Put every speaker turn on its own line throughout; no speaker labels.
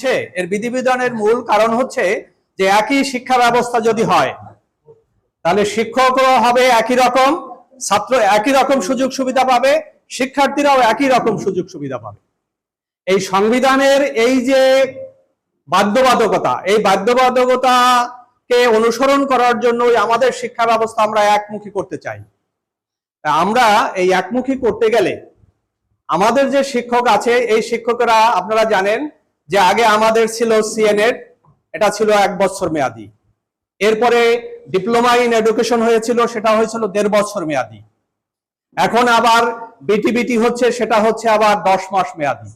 হচ্ছে, এর বিধিবিধানের মূল কারণ হচ্ছে যে একই শিক্ষা ব্যবস্থা যদি হয়, তাহলে শিক্ষকও হবে একই রকম, ছাত্র একই রকম সুযোগ সুবিধা পাবে, শিক্ষার্থীরাও একই রকম সুযোগ সুবিধা পাবে। এই সংবিধানের এই যে বাধ্যবাধকতা, এই বাধ্যবাধকতাকে অনুসরণ করার জন্যই আমাদের শিক্ষা ব্যবস্থা আমরা একমুখী করতে চাই। আমরা এই একমুখী করতে গেলে আমাদের যে শিক্ষক আছে, এই শিক্ষকরা আপনারা জানেন যে আগে আমাদের ছিল সিএনএড এটা ছিল এক বছর মেয়াদি। এরপরে ডিপ্লোমা ইন এডুকেশন হয়েছিল, সেটা হয়েছিল দেড় বছর মেয়াদি। এখন আবার বিটিবিটি হচ্ছে, সেটা হচ্ছে আবার দশ মাস মেয়াদি।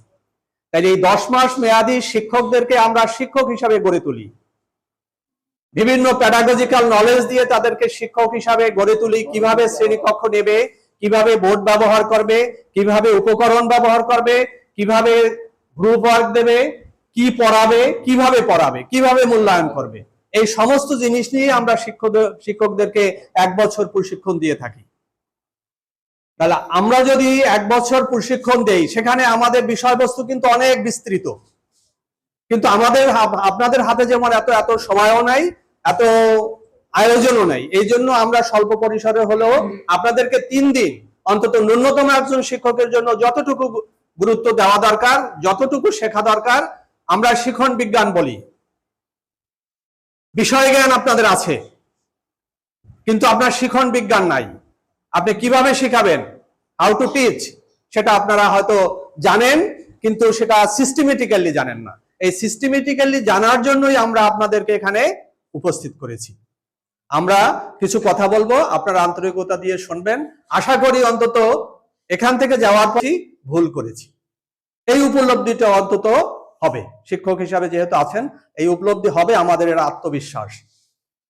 তাই এই দশ মাস মেয়াদি শিক্ষকদেরকে আমরা শিক্ষক হিসাবে গড়ে তুলি। বিভিন্ন প্যাডাগজিক্যাল নলেজ দিয়ে তাদেরকে শিক্ষক হিসাবে গড়ে তুলি, কীভাবে শ্রেণীকক্ষ নেবে, কীভাবে বোর্ড ব্যবহার করবে, কীভাবে উপকরণ ব্যবহার করবে, কীভাবে গ্রুপ ওয়ার্ক দেবে কি পড়াবে, কীভাবে পড়াবে, কীভাবে মূল্যায়ন করবে? এই সমস্ত জিনিস নিয়ে আমরা শিক্ষক শিক্ষকদেরকে এক বছর প্রশিক্ষণ দিয়ে থাকি। তাহলে আমরা যদি এক বছর প্রশিক্ষণ দেই, সেখানে আমাদের বিষয়বস্তু কিন্তু অনেক বিস্তৃত। কিন্তু আমাদের আপনাদের হাতে যেমন এত এত সময়ও নাই, এত আয়োজনও নাই। এই জন্য আমরা স্বল্প পরিসরে হলেও আপনাদেরকে তিন দিন অন্তত ন্যূনতম একজন শিক্ষকের জন্য যতটুকু গুরুত্ব দেওয়া দরকার, যতটুকু শেখা দরকার আমরা শিখন বিজ্ঞান বলি। বিষয় জ্ঞান আপনাদের আছে, কিন্তু আপনার শিখন বিজ্ঞান নাই। আপনি কীভাবে শিখাবেন? হাউ টু টিচ সেটা আপনারা হয়তো জানেন, কিন্তু সেটা সিস্টেমেটিক্যালি জানেন না। এই সিস্টেমেটিক্যালি জানার জন্যই আমরা আপনাদেরকে এখানে উপস্থিত করেছি। আমরা কিছু কথা বলব, আপনারা আন্তরিকতা দিয়ে শুনবেন। আশা করি অন্তত এখান থেকে যাওয়ার পরই ভুল করেছি। এই উপলব্ধিটা অন্তত হবে। শিক্ষক হিসাবে যেহেতু আছেন, এই উপলব্ধি হবে আমাদের এর আত্মবিশ্বাস।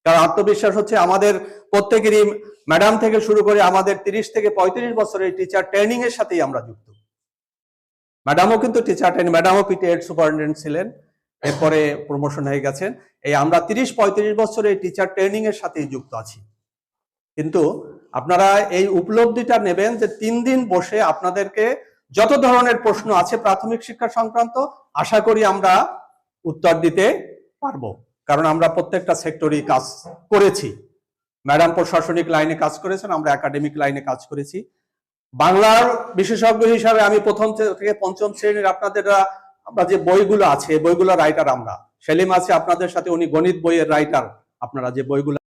কারণ আত্মবিশ্বাস হচ্ছে আমাদের প্রত্যেকেরই ম্যাডাম থেকে শুরু করে আমাদের তিরিশ থেকে পঁয়ত্রিশ বছরের টিচার ট্রেনিং এর সাথেই আমরা যুক্ত। ম্যাডামও কিন্তু টিচার ট্রেনিং, ম্যাডামও পিটি এড সুপারিনটেন্ডেন্ট ছিলেন, এরপরে প্রমোশন হয়ে গেছেন। এই আমরা তিরিশ পঁয়ত্রিশ বছরের টিচার ট্রেনিং এর সাথেই যুক্ত আছি। কিন্তু আপনারা এই উপলব্ধিটা নেবেন যে তিন দিন বসে আপনাদেরকে যত ধরনের প্রশ্ন আছে প্রাথমিক শিক্ষা সংক্রান্ত, আশা করি আমরা উত্তর দিতে পারব। কারণ আমরা প্রত্যেকটা সেক্টরই কাজ করেছি। ম্যাডাম প্রশাসনিক লাইনে কাজ করেছেন, আমরা একাডেমিক লাইনে কাজ করেছি। বাংলার বিশেষজ্ঞ হিসাবে আমি প্রথম থেকে পঞ্চম শ্রেণির আপনাদের, আমরা যে বইগুলো আছে, বইগুলো রাইটার আমরা। সেলিম আছে আপনাদের সাথে, উনি গণিত বইয়ের রাইটার আপনারা যে বইগুলো